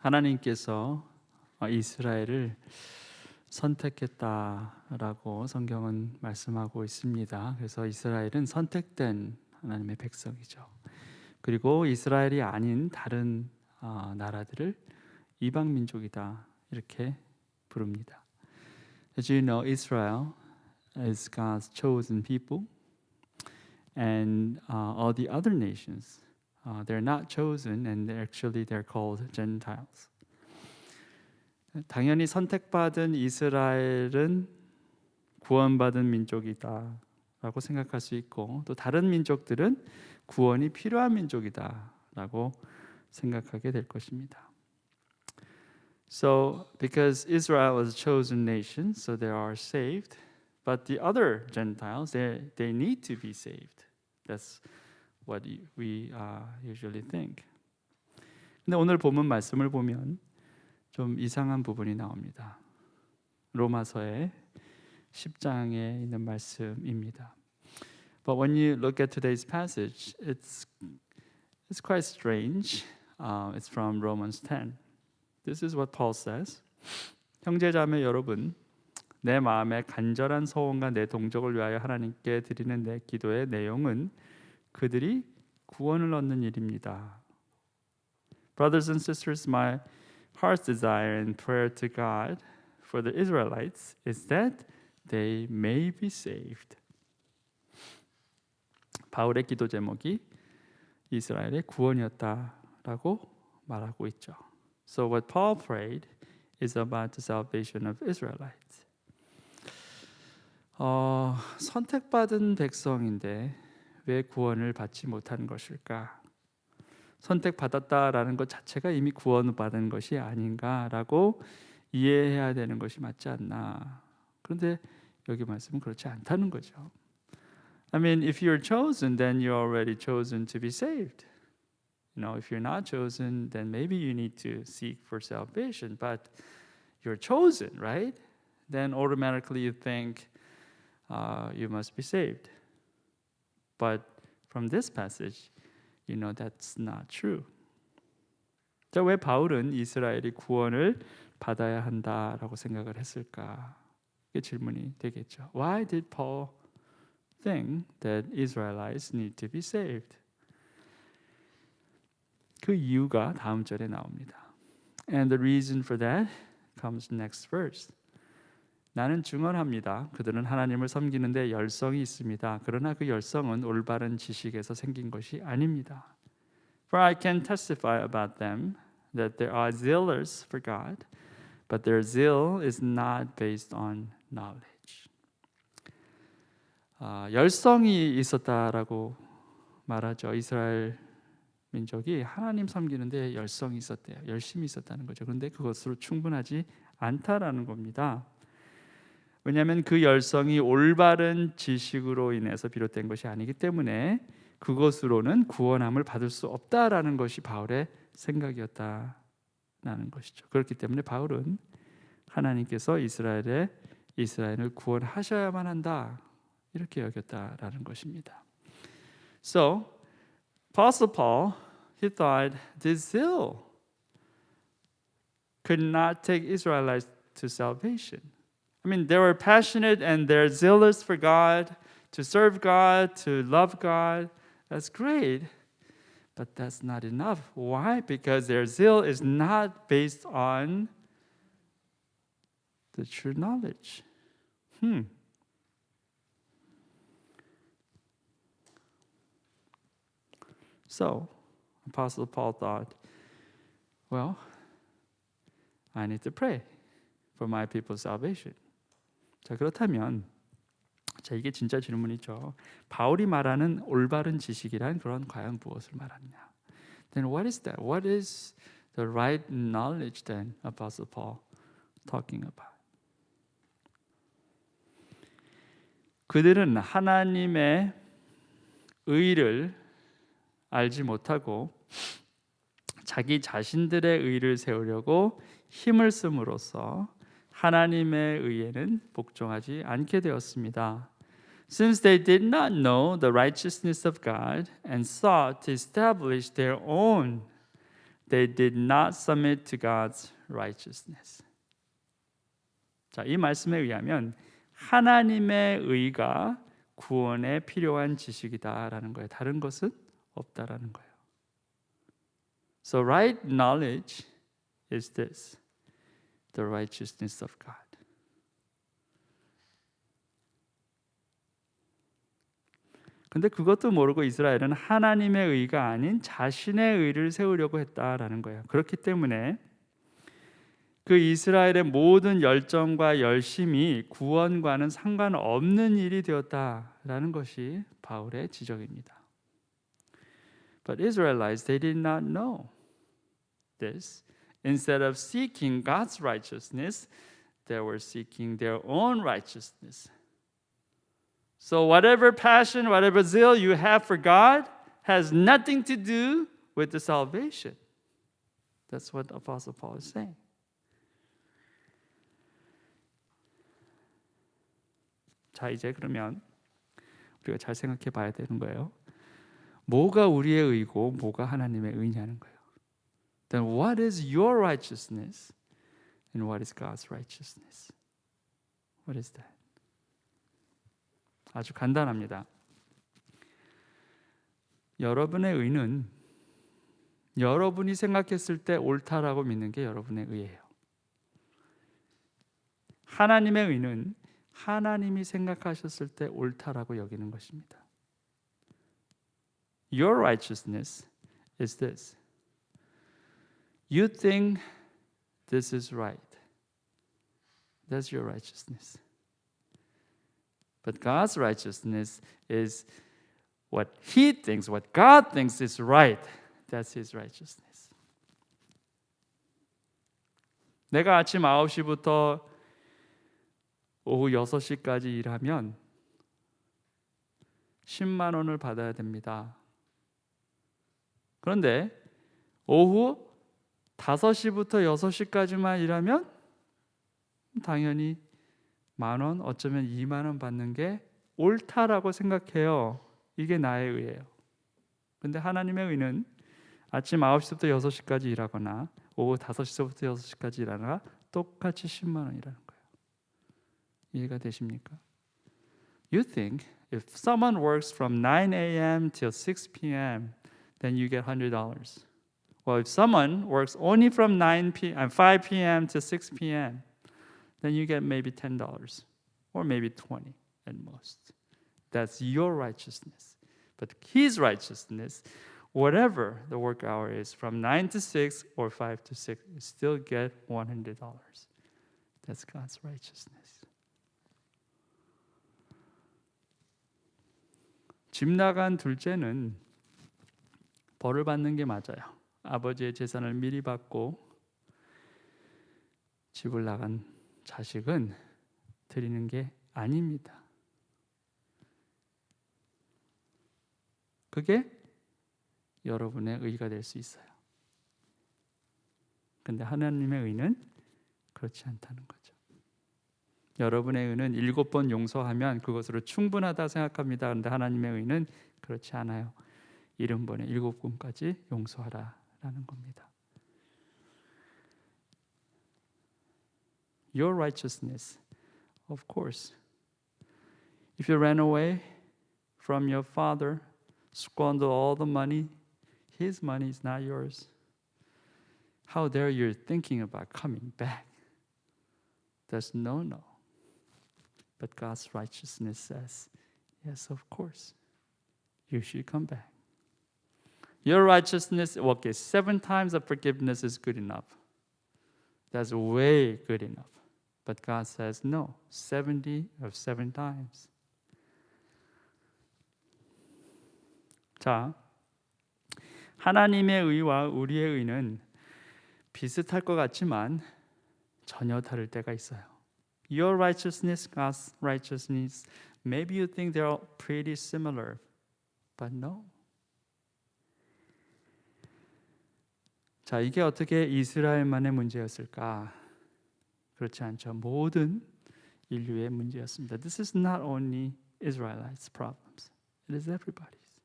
하나님께서 이스라엘을 선택했다라고 성경은 말씀하고 있습니다. 그래서 이스라엘은 선택된 하나님의 백성이죠. 그리고 이스라엘이 아닌 다른 어, 나라들을 이방 민족이다 이렇게 부릅니다. As you know, Israel is God's chosen people, and uh, all the other nations uh, they're not chosen, and they're actually they're called Gentiles. 당연히 선택받은 이스라엘은 구원받은 민족이다라고 생각할 수 있고 또 다른 민족들은 구원이 필요한 민족이다라고 생각하게 될 것입니다. So because Israel was a chosen nation, so they are saved, but the other Gentiles they they need to be saved. That's what we uh, usually think. 근데 오늘 본문 말씀을 보면 좀 이상한 부분이 나옵니다. 로마서의 10장에 있는 말씀입니다. But when you look at today's passage, it's it's quite strange. Uh, it's from Romans 10. This is what Paul says. 형제자매 여러분, 내 마음의 간절한 소원과 내 동족을 위하여 하나님께 드리는 내 기도의 내용은 그들이 구원을 얻는 일입니다. Brothers and sisters, my heart's desire and prayer to God for the Israelites is that they may be saved. 바울의 기도 제목이 이스라엘의 구원이었다라고 말하고 있죠. So what Paul prayed is about the salvation of Israelites. 어, 선택받은 백성인데 왜 구원을 받지 못한 것일까? 선택받았다라는 것 자체가 이미 구원을 받은 것이 아닌가라고 이해해야 되는 것이 맞지 않나. 그런데 여기 말씀은 그렇지 않다는 거죠. I mean, if you're chosen, then you're already chosen to be saved. You know, if you're not chosen, then maybe you need to seek for salvation. But you're chosen, right? Then automatically you think uh, you must be saved. But from this passage, you know that's not true. 자, 왜 바울은 이스라엘이 구원을 받아야 한다라고 생각을 했을까? 이게 질문이 되겠죠. Why did Paul think that Israelites need to be saved? 그 이유가 다음 절에 나옵니다. And the reason for that comes next verse. 나는 증언합니다. 그들은 하나님을 섬기는데 열성이 있습니다. 그러나 그 열성은 올바른 지식에서 생긴 것이 아닙니다. For I can testify about them that they are zealous for God, but their zeal is not based on knowledge. 아, 열성이 있었다라고 말하죠. 이스라엘 민족이 하나님 섬기는데 열성이 있었대요. 열심히 있었다는 거죠. 그런데 그것으로 충분하지 않다라는 겁니다. 왜냐하면 그 열성이 올바른 지식으로 인해서 비롯된 것이 아니기 때문에 그것으로는 구원함을 받을 수 없다라는 것이 바울의 생각이었다라는 것이죠. 그렇기 때문에 바울은 하나님께서 이스라엘의 이스라엘을 구원하셔야만 한다 이렇게 여겼다라는 것입니다. So, Apostle Paul he thought this zeal could not take Israelites to salvation. I mean, they were passionate and they're zealous for God, to serve God, to love God. That's great. But that's not enough. Why? Because their zeal is not based on the true knowledge. Hmm. So, Apostle Paul thought, well, I need to pray for my people's salvation. 자, 그렇다면 자, 이게 진짜 질문이죠. 바울이 말하는 올바른 지식이란 그런 과연 무엇을 말하느냐? Then what is that? What is the right knowledge then Apostle Paul talking about? 그들은 하나님의 의를 알지 못하고 자기 자신들의 의를 세우려고 힘을 씀으로써 하나님의 의에는 복종하지 않게 되었습니다. Since they did not know the righteousness of God and sought to establish their own, they did not submit to God's righteousness. 자, 이 말씀에 의하면 하나님의 의가 구원에 필요한 지식이다라는 거예요. 다른 것은 없다라는 거예요. So right knowledge is this. The righteousness of God. 근데 그것도 모르고 이스라엘은 하나님의 의가 아닌 자신의 의를 세우려고 했다라는 거예요. 그렇기 때문에 그 이스라엘의 모든 열정과 열심이 구원과는 상관없는 일이 되었다라는 것이 바울의 지적입니다. But Israelites they did not know this. Instead of seeking God's righteousness, they were seeking their own righteousness. So, whatever passion, whatever zeal you have for God has nothing to do with the salvation. That's what Apostle Paul is saying. 자, 이제 그러면 우리가 잘 생각해 봐야 되는 거예요. 뭐가 우리의 의고 뭐가 하나님의 의냐는 거예요. Then what is your righteousness and what is God's righteousness? What is that? 아주 간단합니다. 여러분의 의는 여러분이 생각했을 때 옳다라고 믿는 게 여러분의 의예요. 하나님의 의는 하나님이 생각하셨을 때 옳다라고 여기는 것입니다. Your righteousness is this. You think this is right. That's your righteousness. But God's righteousness is what He thinks, what God thinks is right. That's His righteousness. 내가 아침 9시부터 오후 6시까지 일하면 10만 원을 받아야 됩니다. 그런데 오후 5시부터 6시까지만 일하면 당연히 만 원, 어쩌면 2만 원 받는 게 옳다라고 생각해요. 이게 나의 의예요. 근데 하나님의 의는 아침 9시부터 6시까지 일하거나 오후 5시부터 6시까지 일하나 똑같이 10만 원이라는 거예요. 이해가 되십니까? You think if someone works from 9 a.m. till 6 p.m., then you get $100. Well, if someone works only from 9 p.m. 5 p.m. to 6 p.m., then you get maybe $10 or maybe 20 at most. That's your righteousness. But his righteousness, whatever the work hour is, from 9 to 6 or 5 to 6, you still get $100. That's God's righteousness. 집 나간 둘째는 벌을 받는 게 맞아요. 아버지의 재산을 미리 받고 집을 나간 자식은 드리는 게 아닙니다. 그게 여러분의 의가 될 수 있어요. 근데 하나님의 의는 그렇지 않다는 거죠. 여러분의 의는 일곱 번 용서하면 그것으로 충분하다 생각합니다. 그런데 하나님의 의는 그렇지 않아요. 일흔 번에 일곱 번까지 용서하라 라는 겁니다. Your righteousness, of course. If you ran away from your father, squander all the money, his money is not yours. How dare you thinking about coming back? That's no no. But God's righteousness says, yes, of course, you should come back. Your righteousness, okay, seven times of forgiveness is good enough. That's way good enough. But God says, no, 70 of seven times. 자, 하나님의 의와 우리의 의는 비슷할 것 같지만 전혀 다를 때가 있어요. Your righteousness, God's righteousness, maybe you think they're pretty similar, but no. 자, 이게 어떻게 이스라엘만의 문제였을까? 그렇지 않죠. 모든 인류의 문제였습니다. This is not only Israelites' problems. It is everybody's.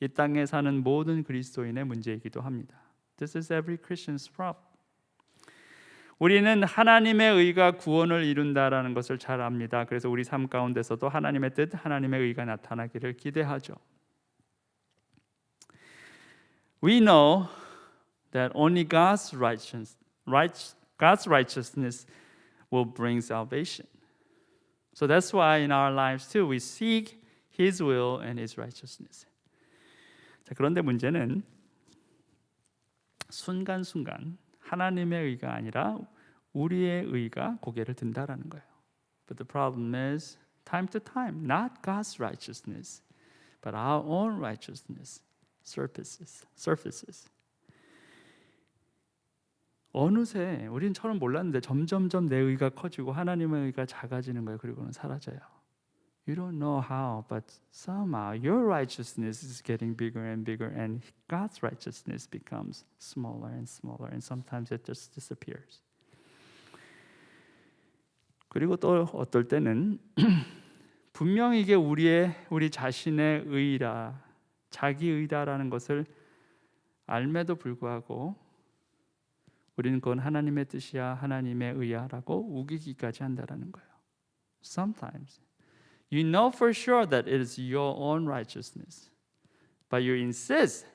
이 땅에 사는 모든 그리스도인의 문제이기도 합니다. This is every Christian's problem. 우리는 하나님의 의가 구원을 이룬다라는 것을 잘 압니다. 그래서 우리 삶 가운데서도 하나님의 뜻, 하나님의 의가 나타나기를 기대하죠. We know that only God's righteousness, right, God's righteousness will bring salvation. So that's why in our lives too we seek His will and His righteousness. 자, 그런데 문제는 순간순간 하나님의 의가 아니라 우리의 의가 고개를 든다라는 거예요. But the problem is time to time, not God's righteousness, but our own righteousness surfaces. surfaces. 어느새 우린 처음 몰랐는데 점점점 내 의가 커지고 하나님의 의가 작아지는 거예요. 그리고는 사라져요. You don't know how, but somehow your righteousness is getting bigger and bigger, and God's righteousness becomes smaller and smaller, and sometimes it just disappears. 그리고 또 어떨 때는 분명히 이게 우리의 우리 자신의 의라 자기 의다라는 것을 알매도 불구하고 우리는 그건 하나님의 뜻이야 하나님의 의야라고 우기기까지 한다라는 거예요. Sometimes you know for sure that it is your own righteousness, but you insist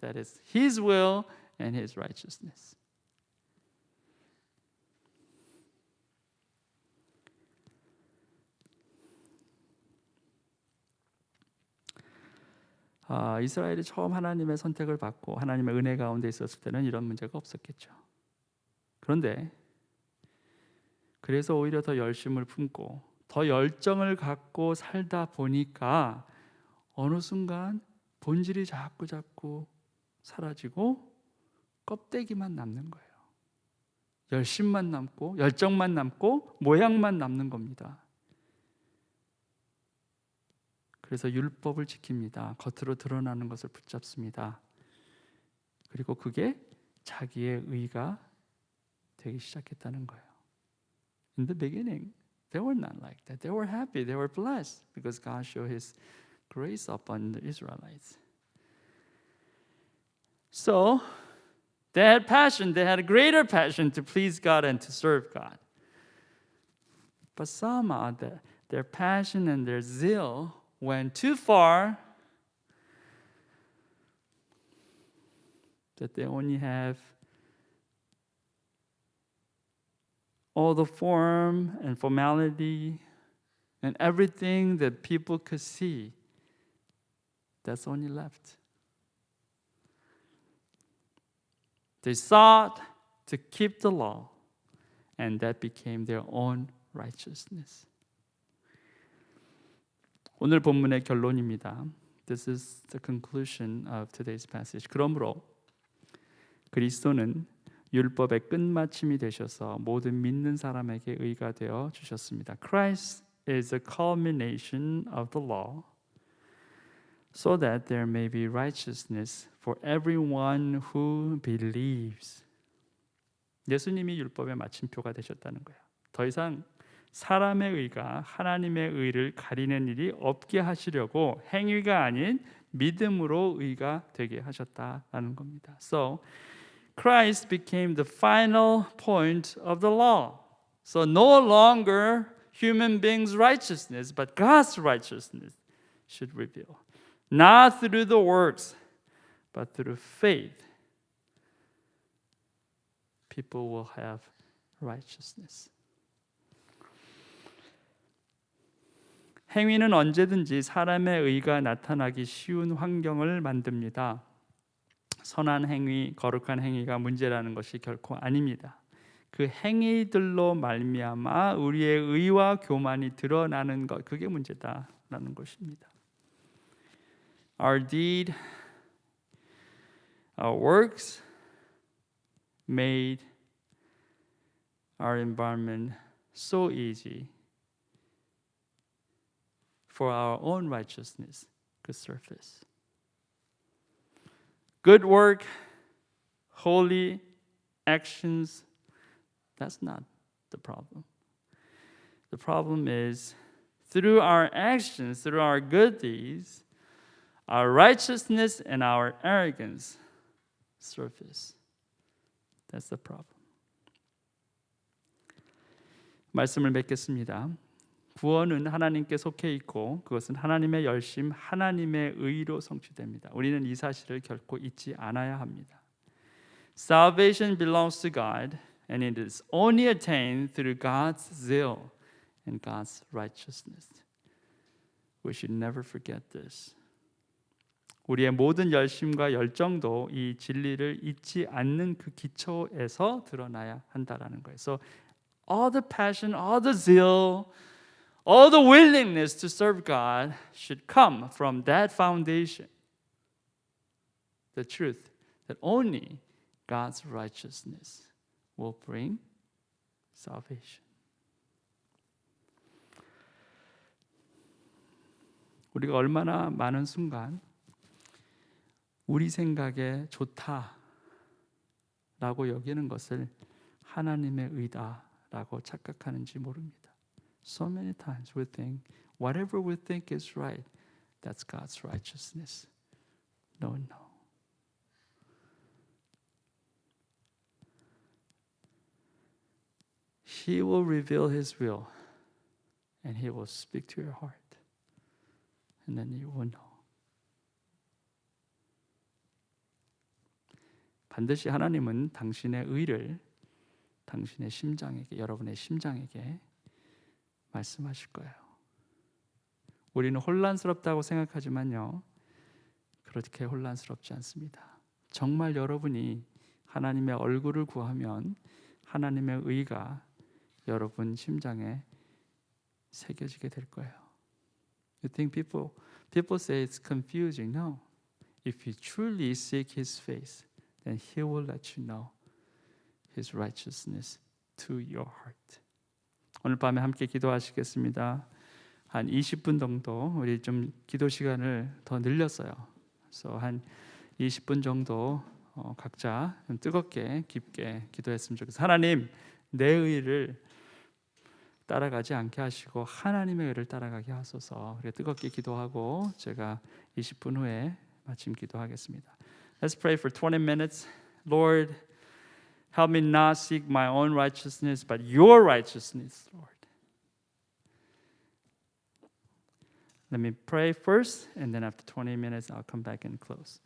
that it's His will and His righteousness. 아, 이스라엘이 처음 하나님의 선택을 받고 하나님의 은혜 가운데 있었을 때는 이런 문제가 없었겠죠. 그런데 그래서 오히려 더 열심을 품고 더 열정을 갖고 살다 보니까 어느 순간 본질이 자꾸 자꾸 사라지고 껍데기만 남는 거예요. 열심만 남고 열정만 남고 모양만 남는 겁니다. 그래서 율법을 지킵니다. 겉으로 드러나는 것을 붙잡습니다. 그리고 그게 자기의 의가 되기 시작했다는 거예요. In the beginning, they were not like that. They were happy. They were blessed because God showed His grace upon the Israelites. So they had passion. They had a greater passion to please God and to serve God. But somehow the, their passion and their zeal went too far that they only have all the form and formality and everything that people could see. That's only left. They sought to keep the law, and that became their own righteousness. 오늘 본문의 결론입니다. This is the conclusion of today's passage. 그러므로 그리스도는 율법의 끝마침이 되셔서 모든 믿는 사람에게 의가 되어 주셨습니다. Christ is the culmination of the law so that there may be righteousness for everyone who believes. 예수님이 율법의 마침표가 되셨다는 거예요. 더 이상 사람의 의가 하나님의 의를 가리는 일이 없게 하시려고 행위가 아닌 믿음으로 의가 되게 하셨다라는 겁니다. So Christ became the final point of the law. So no longer human beings' righteousness, but God's righteousness should reveal. Not through the works, but through faith. People will have righteousness. 행위는 언제든지 사람의 의가 나타나기 쉬운 환경을 만듭니다. 선한 행위, 거룩한 행위가 문제라는 것이 결코 아닙니다. 그 행위들로 말미암아 우리의 의와 교만이 드러나는 것 그게 문제다라는 것입니다. Our deed, our works made our environment so easy for our own righteousness could surface. Good work, holy actions, that's not the problem. The problem is through our actions, through our good deeds, our righteousness and our arrogance surface. That's the problem. 말씀을 맺겠습니다. 구원은 하나님께 속해 있고 그것은 하나님의 열심, 하나님의 의로 성취됩니다. 우리는 이 사실을 결코 잊지 않아야 합니다. Salvation belongs to God and it is only attained through God's zeal and God's righteousness. We should never forget this. 우리의 모든 열심과 열정도 이 진리를 잊지 않는 그 기초에서 드러나야 한다라는 거예요. So all the passion, all the zeal, all the willingness to serve God should come from that foundation. The truth that only God's righteousness will bring salvation. 우리가 얼마나 많은 순간 우리 생각에 좋다라고 여기는 것을 하나님의 의다라고 착각하는지 모릅니다. So many times we think whatever we think is right, that's God's righteousness. No, no. He will reveal His will and He will speak to your heart. And then you will know. 반드시 하나님은 당신의 의를 당신의 심장에게 여러분의 심장에게 말씀하실 거예요. 우리는 혼란스럽다고 생각하지만요. 그렇게 혼란스럽지 않습니다. 정말 여러분이 하나님의 얼굴을 구하면 하나님의 의가 여러분 심장에 새겨지게 될 거예요. You think people people say it's confusing. No. If you truly seek his face, then he will let you know his righteousness to your heart. 오늘 밤에 함께 기도하시겠습니다. 한 20분 정도 우리 좀 기도 시간을 더 늘렸어요. 그래서 한 20분 정도 어, 각자 좀 뜨겁게 깊게 기도했으면 좋겠어요. 하나님 내 의를 따라가지 않게 하시고 하나님의 의를 따라가게 하소서. 우리 뜨겁게 기도하고 제가 20분 후에 마침 기도하겠습니다. Let's pray for 20 minutes. Lord, help me not seek my own righteousness, but your righteousness, Lord. Let me pray first, and then after 20 minutes, I'll come back and close.